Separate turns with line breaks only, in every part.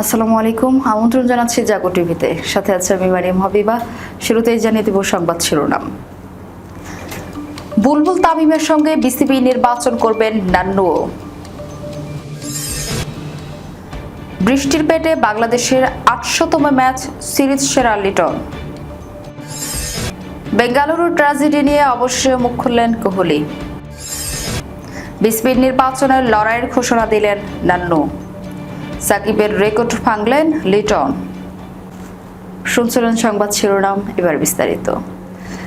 আসসালামু আলাইকুম। আমন্ত্রণ জানাচ্ছি জাগো টিভিতে। সাথে আছে আমি মারিয়াম হাবিবা। শুরুতেই জানিয়ে দেব সংবাদ শিরোনাম। বুলবুল তামিমের সঙ্গে বিসিবি নির্বাচন করবেন নান্নু। বৃষ্টির পেটে বাংলাদেশের আটশোতম ম্যাচ, সিরিজ সেরা লিটন। বেঙ্গালুরু ট্র্যাজেডি নিয়ে অবশ্যই মুখ খুললেন কোহলি। বিসিবির নির্বাচনের লড়াইয়ের ঘোষণা দিলেন নান্নু। সাকিবের রেকর্ড ভাঙলেন লিটন। শুনছিলেন সংবাদ শিরোনাম এবার বিস্তারিত।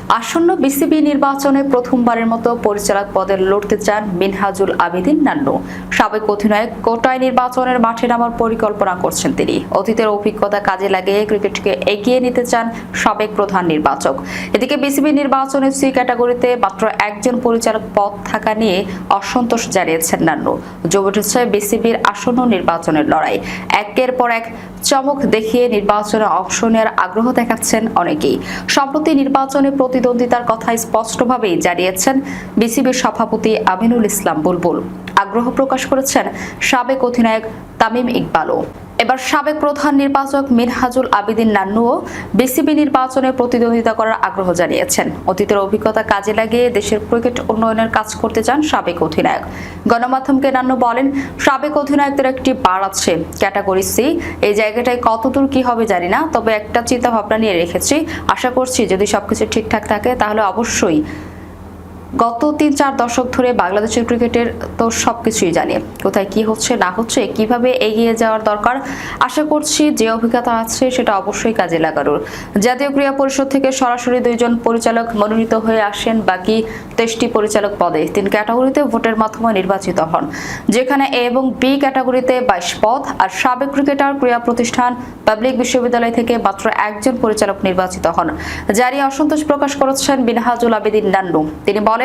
আসন্ন বিসিবি নির্বাচনে প্রথমবারের মতো পরিচালক পদে লড়তে চান মিনহাজুল আবিদিন নান্নু। সাবেক অধিনায়ক কোটায় নির্বাচনের মাঠে নামার পরিকল্পনা করছেন তিনি। অতীতের অভিজ্ঞতা কাজে লাগিয়ে ক্রিকেটকে এগিয়ে নিতে চান সাবেক প্রধান নির্বাচক। এদিকে বিসিবি নির্বাচনে সি ক্যাটাগরিতে মাত্র একজন পরিচালক পদ থাকা নিয়ে অসন্তোষ জানিয়েছেন নান্নু। জমে উঠেছে বিসিবির আসন্ন নির্বাচনের লড়াই। একের পর এক চমক দেখিয়ে নির্বাচনে অংশ নেওয়ার আগ্রহ দেখাচ্ছেন অনেকেই। সম্প্রতি নির্বাচনে প্রতিদ্বন্দ্বিতার কথা স্পষ্টভাবেই জানিয়েছেন বিসিবির সভাপতি আমিনুল ইসলাম বুলবুল। আগ্রহ প্রকাশ করেছেন সাবেক অধিনায়ক তামিম ইকবালও। এবার সাবেক প্রধান নির্বাচক মিনহাজুল আবিদিন নান্নুও বিসিবি নির্বাচনে প্রতিদ্বন্দ্বিতা করার আগ্রহ জানিয়েছেন। অতীতের অভিজ্ঞতা কাজে লাগিয়ে দেশের ক্রিকেট উন্নয়নের কাজ করতে চান সাবেক অধিনায়ক। গণমাধ্যমকে নান্নু বলেন, সাবেক অধিনায়কদের একটি বার আছে, ক্যাটাগরি সি। এই জায়গাটায় কতদূর কি হবে জানি না, তবে একটা চিন্তা ভাবনা নিয়ে রেখেছি। আশা করছি যদি সবকিছু ঠিকঠাক থাকে, তাহলে অবশ্যই গত তিন চার দশক ধরে বাংলাদেশের ক্রিকেটের তো সবকিছুই জানি। কোথায় কি হচ্ছে, না হচ্ছে, কীভাবে এগিয়ে যাওয়ার দরকার, আশা করছি যে অভিজ্ঞতা আছে সেটা অবশ্যই কাজে লাগানোর। জাতীয় ক্রীড়া পরিষদ থেকে সরাসরি দুইজন পরিচালক মনোনীত হয়ে আসেন বাকি তেইশটি পরিচালক পদে। তিন ক্যাটাগরিতে ভোটের মাধ্যমে নির্বাচিত হন, যেখানে এ এবং বি ক্যাটাগরিতে বাইশ পদ, আর সাবেক ক্রিকেটার ক্রীড়া প্রতিষ্ঠান পাবলিক বিশ্ববিদ্যালয় থেকে মাত্র একজন পরিচালক নির্বাচিত হন। জারি অসন্তোষ প্রকাশ করেছেন বিনহাজুল আবেদিন নান্নু। তিনি বলেন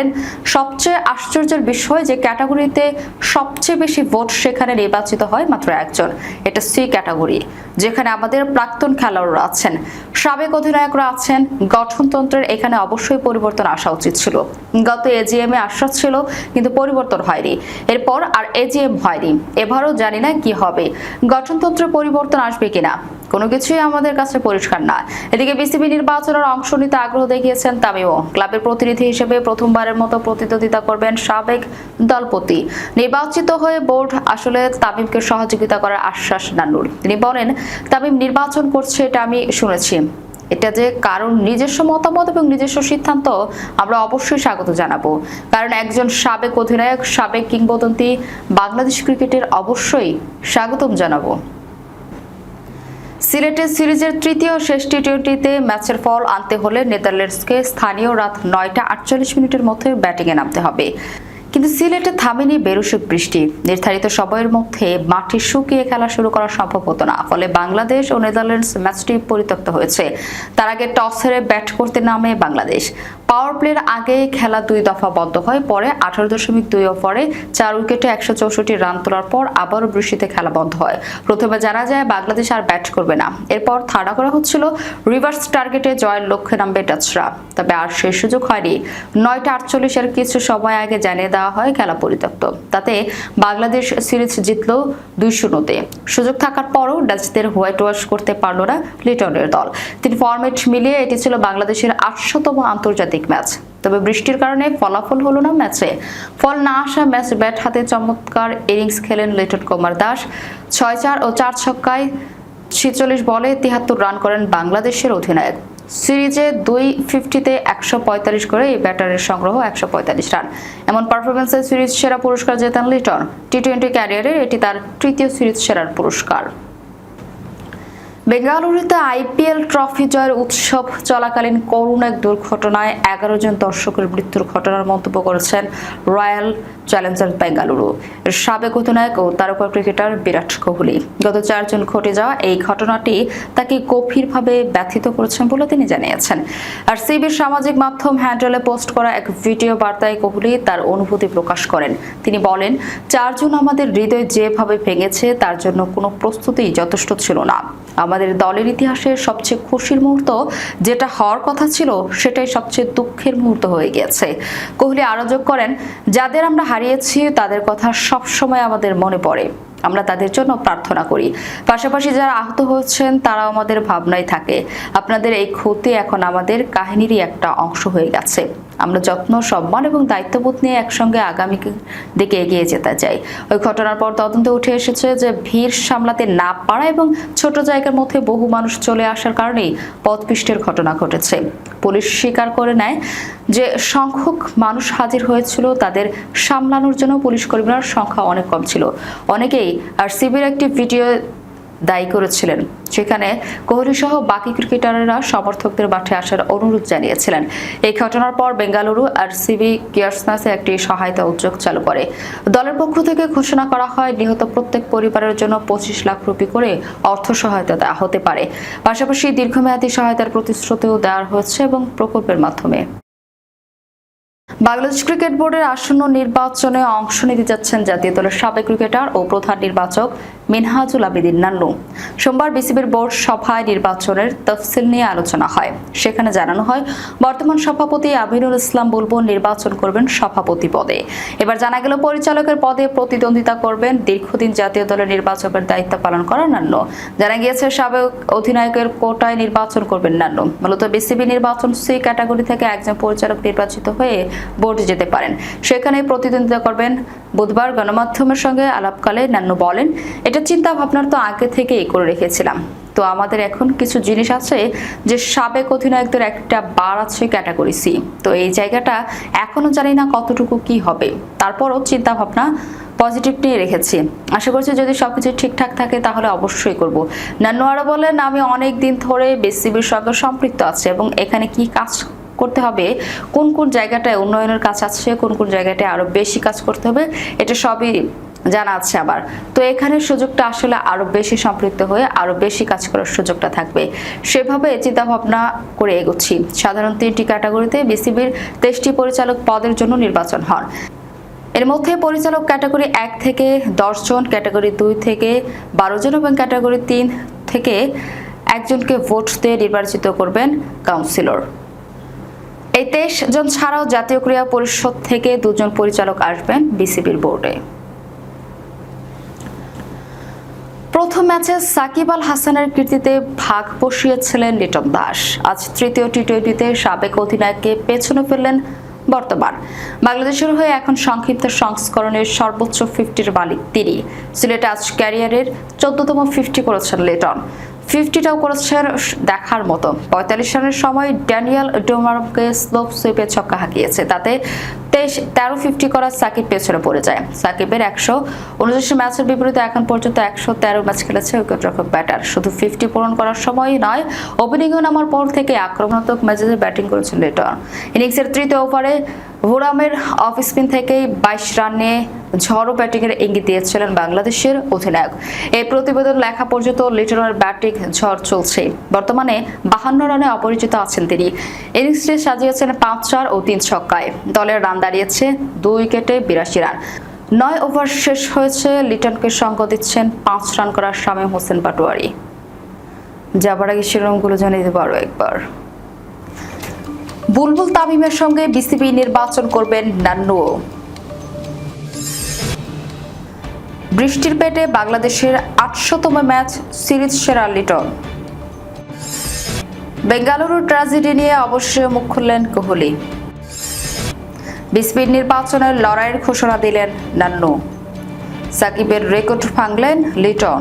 সবচেয়ে আশ্চর্যের বিষয় যে ক্যাটাগরিতে সবচেয়ে বেশি ভোট সেখানে নির্বাচিত হয় মাত্র একজন। এটা সি ক্যাটাগরি, যেখানে আমাদের প্রাক্তন খেলোয়াড়রা আছেন। সাবেক অধিনায়করা আছেন। গঠনতন্ত্রের এখানে অবশ্যই পরিবর্তন আসা উচিত ছিল। গত এজিএম এ আশ্বাস ছিল, কিন্তু পরিবর্তন হয়নি। এরপর আর এজিএম হয়নি। এবারও জানি না কি হবে। গঠনতন্ত্রে পরিবর্তন আসবে কিনা? কোনো কিছুই আমাদের কাছে পরিষ্কার না এদিকে বিসিবি নির্বাচনের অংশ নিতে আগ্রহ দেখিয়েছেন তামিমও। ক্লাবের প্রতিনিধি হিসেবে প্রথমবারের মতো প্রতিদ্বন্দ্বিতা করবেন সাবেক দলপতি। নির্বাচিত হয়ে বোর্ড আসলে তামিমকে সহযোগিতা করার আশ্বাস নানুর তিনি বলেন, তামিম নির্বাচন করছে এটা আমি শুনেছি। এটা যে কারণ নিজস্ব মতামত এবং নিজস্ব সিদ্ধান্ত, আমরা অবশ্যই স্বাগত জানাব। কারণ একজন সাবেক অধিনায়ক, সাবেক কিংবদন্তি বাংলাদেশ ক্রিকেটের অবশ্যই স্বাগতম জানাব। সিলেটের সিরিজের তৃতীয় শেষ টি টোয়েন্টিতে ম্যাচের ফল আনতে হলে নেদারল্যান্ডসকে স্থানীয় রাত নয়টা আটচল্লিশ মিনিটের মধ্যে ব্যাটিংয়ে নামতে হবে। কিন্তু সিলেটে থামেনি বেরুসুক বৃষ্টি। নির্ধারিত সময়ের মধ্যে মাটি শুকিয়ে খেলা শুরু করা সম্ভব হতো না, ফলে বাংলাদেশ ও নেদারল্যান্ডস ম্যাচটি পরিত্যক্ত হয়েছে। তার আগে টস হেরে ব্যাট করতে নামে বাংলাদেশ। পাওয়ার প্লের আগে খেলা দুই দফা বন্ধ হয়, পরে আঠারো দশমিক দুই ওভারে চার উইকেটে একশো চৌষট্টি রান তোলার পর আবারও বৃষ্টিতে খেলা বন্ধ হয়। প্রথমে জানা যায়, বাংলাদেশ আর ব্যাট করবে না। এরপর থাড়া করা হচ্ছিল, রিভার্স টার্গেটে জয়ের লক্ষ্যে নামবে ডাচরা। তবে আর সেই সুযোগ হয়নি। নয়টা আটচল্লিশের কিছু সময় আগে জানিয়ে দেওয়া হয়, খেলা পরিত্যক্ত। তাতে বাংলাদেশ সিরিজ জিতল দুই শূন্যতে। সুযোগ থাকার পরও ডাচদের হোয়াইট ওয়াশ করতে পারল না লিটনের দল। তিনি ফরম্যাট মিলিয়ে এটি ছিল বাংলাদেশের আটশোতম আন্তর্জাতিক ম্যাচ। তবে বৃষ্টির কারণে ফলাফল হলো না ম্যাচে। ফল না আসা ম্যাচ ব্যাট হাতে চমৎকার ইনিংস খেলেন লিটন কুমার দাস। ছয় চার ও চার ছক্কায় ছিচল্লিশ বলে তিহাত্তর রান করেন বাংলাদেশের অধিনায়ক। সিরিজে দুই ফিফটিতে একশো পঁয়তাল্লিশ করে এই ব্যাটারের সংগ্রহ একশো পঁয়তাল্লিশ রান। এমন পারফরমেন্সে সিরিজ সেরা পুরস্কার জেতেন লিটন। টি টোয়েন্টি ক্যারিয়ারের এটি তার তৃতীয় সিরিজ সেরার পুরস্কার। বেঙ্গালুরুতে আইপিএল ট্রফি জয়ের উৎসব চলাকালীন করুণ এক দুর্ঘটনায় এগারো জন দর্শকের মৃত্যুর ঘটনার মন্তব্য করেছেন রয়্যাল চ্যালেঞ্জার বেঙ্গালুরু। সাবেক অধিনায়ক ও তারকা ক্রিকেটার বিরাট কোহলি। গত চারজন ঘটে যাওয়া এই ঘটনাটি তাকে গভীরভাবে ব্যথিত করেছেন বলে তিনি জানিয়েছেন। আর সিবির সামাজিক মাধ্যম হ্যান্ডেলে পোস্ট করা এক ভিডিও বার্তায় কোহলি তার অনুভূতি প্রকাশ করেন। তিনি বলেন চারজন আমাদের হৃদয় যেভাবে ভেঙেছে, তার জন্য কোনো প্রস্তুতি যথেষ্ট ছিল না। আমাদের দলের ইতিহাসের সবচেয়ে খুশির মুহূর্ত যেটা হওয়ার কথা ছিল, সেটাই সবচেয়ে দুঃখের মুহূর্ত হয়ে গিয়েছে। কোহলি আরও যোগ করেন, যাদের আমরা হারিয়েছি, তাদের কথা সব সময় আমাদের মনে পড়ে। আমরা তাদের জন্য প্রার্থনা করি। পাশাপাশি যারা আহত হচ্ছেন তারাও আমাদের ভাবনায় থাকে। আপনাদের এই ক্ষতি এখন আমাদের কাহিনীরই একটা অংশ হয়ে গেছে। আমরা যত্ন, সম্মান এবং দায়িত্ববোধ নিয়ে একসঙ্গে আগামী দিকে এগিয়ে যেতে চাই। ওই ঘটনার পর তদন্তে উঠে এসেছে যে ভিড় সামলাতে না পারা এবং ছোট জায়গার মধ্যে বহু মানুষ চলে আসার কারণেই পথপিষ্টের ঘটনা ঘটেছে। পুলিশ স্বীকার করে নেয় যে সংখ্যক মানুষ হাজির হয়েছিল, তাদের সামলানোর জন্য পুলিশ কর্মীর সংখ্যা অনেক কম ছিল। অনেকেই আর সিবির একটি ভিডিও দায়ী করেছিলেন। সেখানে কোহলি সহ বাকি ক্রিকেটাররা সমর্থকদের মাঠে আসার অনুরোধ জানিয়েছিলেন। এই ঘটনার পর বেঙ্গালুরু আর সিবি কেয়ারসনাসে একটি সহায়তা উদ্যোগ চালু করে। দলের পক্ষ থেকে ঘোষণা করা হয়, নিহত প্রত্যেক পরিবারের জন্য পঁচিশ লাখ রুপি করে অর্থ সহায়তা দেওয়া হতে পারে। পাশাপাশি দীর্ঘমেয়াদী সহায়তার প্রতিশ্রুতিও দেওয়া হয়েছে এবং প্রকল্পের মাধ্যমে। বাংলাদেশ ক্রিকেট বোর্ডের আসন্ন নির্বাচনে অংশ নিতে যাচ্ছেন জাতীয় দলের সাবেক ক্রিকেটার ও প্রধান নির্বাচক মিনহাজুল আবেদিন নান্নু সোমবার বিসিবির বোর্ড সভায় নির্বাচনের তফসিল নিয়ে আলোচনা হয়। সেখানে জানানো হয়, বর্তমান সভাপতি আমিনুল ইসলাম বুলবুল নির্বাচন করবেন সভাপতি পদে। এবার জানা গেল, পরিচালকের পদে প্রতিদ্বন্দ্বিতা করবেন দীর্ঘদিন জাতীয় দলের নির্বাচকের দায়িত্ব পালন করা নান্নু জানা গিয়েছে, সাবেক অধিনায়কের কোটায় নির্বাচন করবেন নান্নু মূলত বিসিবি নির্বাচন সি ক্যাটাগরি থেকে একজন পরিচালক নির্বাচিত হয়ে বোর্ডে যেতে পারেন। সেখানে প্রতিদ্বন্দ্বিতা করবেন বুধবার গণমাধ্যমের সঙ্গে আলাপকালে নান্নু বলেন, এটা চিন্তা ভাবনার তো আগে থেকেই করে রেখেছিলাম। তো আমাদের এখন কিছু জিনিস আছে যে সাবেক অধিনায়কদের একটা বার আছে ক্যাটাগরি সি। তো এই জায়গাটা এখনও জানি না কতটুকু কি হবে। তারপরও চিন্তা ভাবনা পজিটিভ নিয়ে রেখেছি। আশা করছি যদি সব কিছু ঠিকঠাক থাকে তাহলে অবশ্যই করব। নান্নু আরও বলেন, আমি অনেক দিন ধরে বিসিবির সঙ্গে সম্পৃক্ত আছে এবং এখানে কি কাজ করতে হবে, কোন কোন জায়গাটায় উন্নয়নের কাজ আছে, কোন কোন জায়গাটায় আরও বেশি কাজ করতে হবে, এটা সবই জানা আছে আবার। তো এখানে সুযোগটা আসলে আরও বেশি সম্পৃক্ত হয়ে আরও বেশি কাজ করার সুযোগটা থাকবে। সেভাবে চিন্তা ভাবনা করে এগোচ্ছি। সাধারণ তিনটি ক্যাটাগরিতে বিসিবির তেইশটি পরিচালক পদের জন্য নির্বাচন হন। এর মধ্যে পরিচালক ক্যাটাগরি এক থেকে দশ জন, ক্যাটাগরি দুই থেকে বারো জন এবং ক্যাটাগরি তিন থেকে একজনকে ভোট দিয়ে নির্বাচিত করবেন কাউন্সিলর। এই তেইশ জন ছাড়াও জাতীয় ক্রীড়া পরিষদ থেকে দুজন পরিচালক আসবেন বিসিবির বোর্ডে। প্রথম ম্যাচে সাকিব আল হাসানের কীর্তিতে ভাগ বসিয়েছিলেন লিটন দাস। আজ তৃতীয় টি টোয়েন্টিতে সাবেক অধিনায়ককে পেছনে ফেললেন বর্তমান। বাংলাদেশের হয়ে এখন সংক্ষিপ্ত সংস্করণের সর্বোচ্চ ফিফটির মালিক তিনি। সিলেটে আজ ক্যারিয়ারের চোদ্দতম ফিফটি করেছেন লিটন। ফিফটিটাও করেছেন দেখার মতো। পঁয়তাল্লিশ রানের সময় ড্যানিয়েল ডোমারকে স্লোপ সুইপে ছক্কা হাঁকিয়েছে। তাতে তেইশ, তেরো ফিফটি করা সাকিব পেছনে পড়ে যায়। সাকিবের একশো উনচল্লিশ ম্যাচের বিপরীতে এখন পর্যন্ত একশো তেরো ম্যাচ খেলেছে উইকেটরক্ষক ব্যাটার। শুধু ফিফটি পূরণ করার সময় নয় ওপেনিংয়ে নামার পর থেকে আক্রমণাত্মক ম্যাচে ব্যাটিং করেছেন লিটন। ইনিংসের তৃতীয় ওভারে ভোরামের অফ স্পিন থেকেই বাইশ রানে ঝড়ো ব্যাটিংয়ের ইঙ্গিত দিয়েছিলেন বাংলাদেশের অধিনায়ক। এই প্রতিবেদন লেখা পর্যন্ত লিটনের ব্যাটিং ঝড় চলছে। বর্তমানে বাহান্ন রানে অপরিচিত আছেন তিনি। ইনিংসটি সাজিয়েছেন পাঁচ চার ও তিন ছক্কায়। দলের রান দাঁড়িয়েছে দুই উইকেটে বিরাশি রান। নয় ওভার শেষ হয়েছে, লিটনকে সঙ্গ দিচ্ছেন পাঁচ রান করার শামীম হোসেন পাটোয়ারি। যাবার আগে শিরোনামগুলো জানিয়ে দেবো আরও একবার। বুলবুল তামিমের সঙ্গে বিসিবি নির্বাচন করবেন নান্নুও বৃষ্টির পেটে বাংলাদেশের আটশোতম ম্যাচ সিরিজ সেরা লিটন। বেঙ্গালুরু ট্র্যাজেডি নিয়ে অবশ্যই মুখ খুললেন কোহলি। বিসিবির নির্বাচনের লড়াইয়ের ঘোষণা দিলেন নান্নু। সাকিবের রেকর্ড ভাঙলেন লিটন।